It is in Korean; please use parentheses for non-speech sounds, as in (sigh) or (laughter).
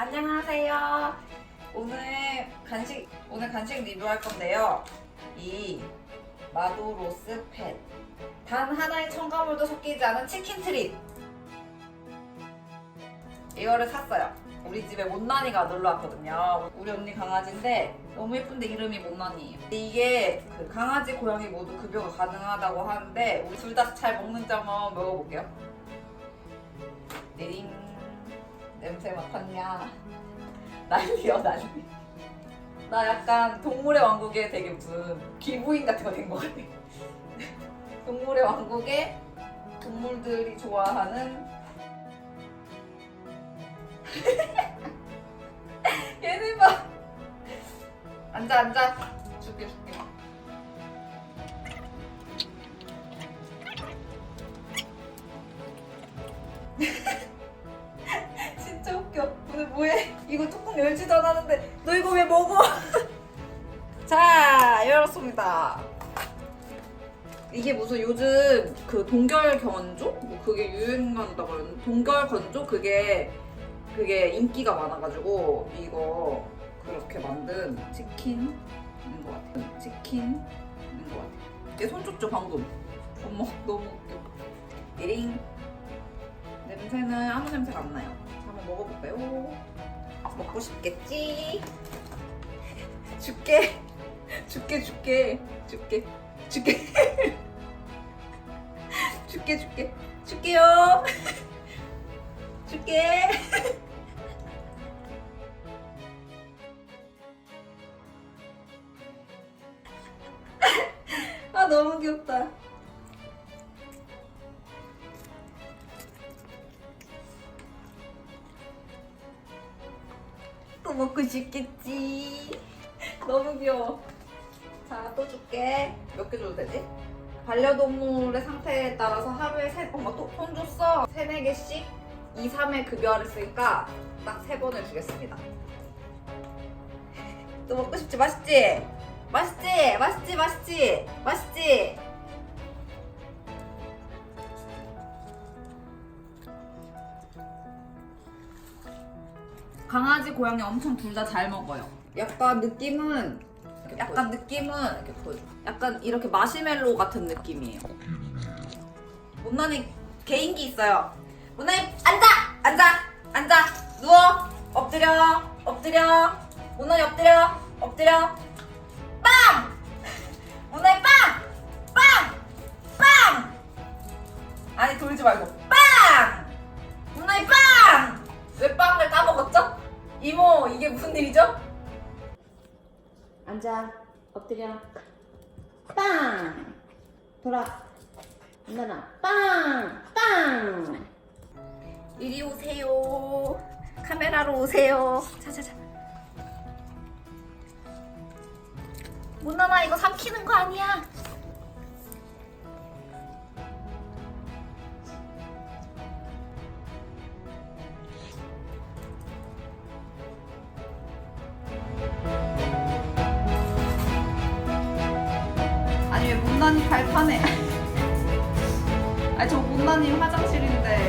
안녕하세요. 오늘 간식 오늘 간식 리뷰할 건데요. 이 마도로스 팻. 단 하나의 첨가물도 섞이지 않은 치킨 트립. 이거를 샀어요. 우리 집에 못난이가 놀러 왔거든요. 우리 언니 강아지인데 너무 예쁜데 이름이 못난이에요. 이게 그 강아지 고양이 모두 급여가 가능하다고 하는데 우리 둘 다 잘 먹는 점은 먹어볼게요. 냄새 맡았냐? 난리야 난리. 나 약간 동물의 왕국에 되게 무슨 기부인 같은 거 된 거 같아. (laughs) 동물의 왕국에 동물들이 좋아하는 (laughs) 얘네 봐. 앉아 앉아. 줄게 줄게. 열지도 않았는데 너 이거 왜 먹어? (laughs) 자 열었습니다. 이게 무슨 요즘 그 동결 건조? 뭐 그게 유행한다 그러는데 동결 건조 그게 그게 인기가 많아가지고 이거 그렇게 만든 치킨인 것 같아. 치킨인 것 같아. 얘손 줬죠 방금. 어머 너무 웃겨. 띠링. 냄새는 아무 냄새가 안 나요. 한번 먹어볼까요? 먹고 싶겠지? (laughs) 줄게. 줄게 줄게. 줄게. 줄게. (laughs) 줄게 줄게. 줄게요. (laughs) 줄게. 아 너무 귀엽다 먹고 싶겠지 너무 귀여워 자, 또 줄게. 몇 개 줘도 되지? 반려동물의 상태에 따라서 하루에 세, 엄마 또돈 줬어. 세네 개씩 2, 3회 급여를 쓰니까 딱 세 번을 주겠습니다. (laughs) 또 먹고 싶지? 맛있지? 맛있지? 맛있지? 맛있지? 맛있지? 강아지, 고양이 엄청 둘 다 잘 먹어요. 약간 느낌은 약간 느낌은 이렇게 보여줘. 약간 이렇게 마시멜로 같은 느낌이에요. 못난이 개인기 있어요. 못난이 앉아, 앉아, 앉아, 누워, 엎드려, 엎드려. 못난이 엎드려, 엎드려. 빵! (laughs) 못난이 빵, 빵, 빵. 아니 돌지 말고 빵! 못난이 빵! 왜 빵을 까먹었죠? 이모 이게 무슨 일이죠? 앉아 엎드려 빵 돌아 누나 빵빵 이리 오세요. 카메라로 오세요. 자자자. 못나나 이거 삼키는 거 아니야? 못나니 발판에? 아니 저 못나니 화장실인데.